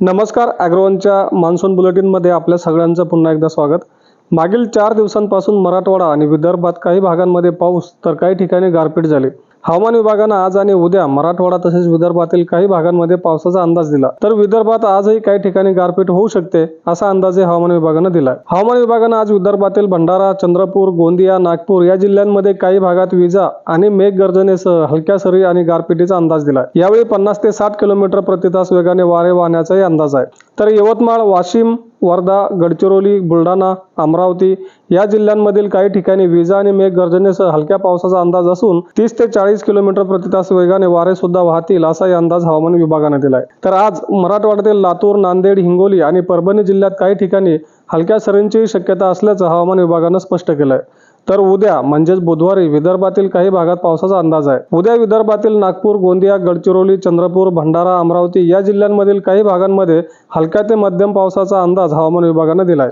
नमस्कार ॲग्रोवनच्या मान्सून बुलेटिनमध्ये आपल्या सगळ्यांचं पुन्हा एकदा स्वागत. मागील चार दिवसांपासून मराठवाडा आणि विदर्भात काही भागांमध्ये पाऊस तर काही ठिकाणी गारपीट झाली. हवामान विभागानं आज आणि उद्या मराठवाडा तसेच विदर्भातील काही भागांमध्ये पावसाचा अंदाज दिला. तर विदर्भात आजही काही ठिकाणी गारपीट होऊ शकते असा अंदाजही हवामान विभागानं दिलाय. हवामान विभागानं आज विदर्भातील भंडारा चंद्रपूर गोंदिया नागपूर या जिल्ह्यांमध्ये काही भागात विजा आणि मेघगर्जनेसह हलक्या सरी आणि गारपिटीचा अंदाज दिलाय. यावेळी पन्नास ते साठ किलोमीटर प्रति तास वेगाने वारे वाहण्याचाही अंदाज आहे. तर यवतमाळ वाशिम वर्धा गडचिरोली बुलढाणा अमरावती या जिल्ह्यांमधील काही ठिकाणी विजा आणि मेघगर्जनेसह हलक्या पावसाचा अंदाज असून तीस ते चाळीस किलोमीटर प्रति तास वेगाने वारे सुद्धा वाहतील असाही अंदाज हवामान विभागाने दिलाय. तर आज मराठवाड्यातील लातूर नांदेड हिंगोली आणि परभणी जिल्ह्यात काही ठिकाणी हलक्या सरींचीही शक्यता असल्याचं हवामान विभागानं स्पष्ट केलंय. तर उद्या म्हणजेच बुधवारी विदर्भातील काही भागात पावसाचा अंदाज आहे. उद्या विदर्भातील नागपूर गोंदिया गडचिरोली चंद्रपूर भंडारा अमरावती या जिल्ह्यांमधील काही भागांमध्ये हलक्या ते मध्यम पावसाचा अंदाज हवामान विभागानं दिलाय.